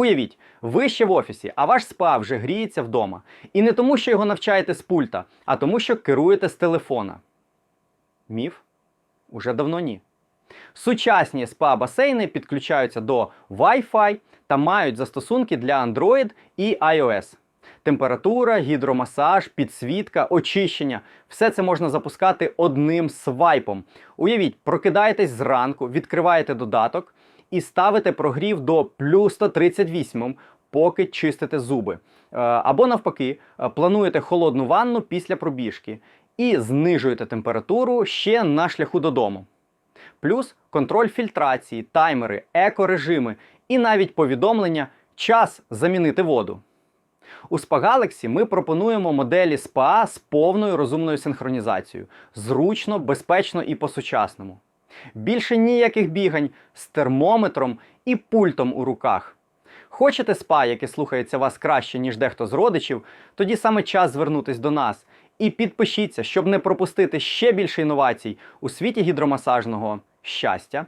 Уявіть, ви ще в офісі, а ваш спа вже гріється вдома. І не тому, що його навчаєте з пульта, а тому, що керуєте з телефона. Міф? Уже давно ні. Сучасні спа-басейни підключаються до Wi-Fi та мають застосунки для Android і iOS. Температура, гідромасаж, підсвітка, очищення все це можна запускати одним свайпом. Уявіть, прокидаєтесь зранку, відкриваєте додаток і ставите прогрів до плюс 138, поки чистите зуби. Е, Або навпаки, е, плануєте холодну ванну після пробіжки і знижуєте температуру ще на шляху додому. Плюс контроль фільтрації, таймери, екорежими і навіть повідомлення час замінити воду. У SPA Galaxy ми пропонуємо моделі SPA з повною розумною синхронізацією, зручно, безпечно і по-сучасному. Більше ніяких бігань з термометром і пультом у руках. Хочете спа, яке слухається вас краще, ніж дехто з родичів, тоді саме час звернутись до нас. І підпишіться, щоб не пропустити ще більше інновацій у світі гідромасажного щастя,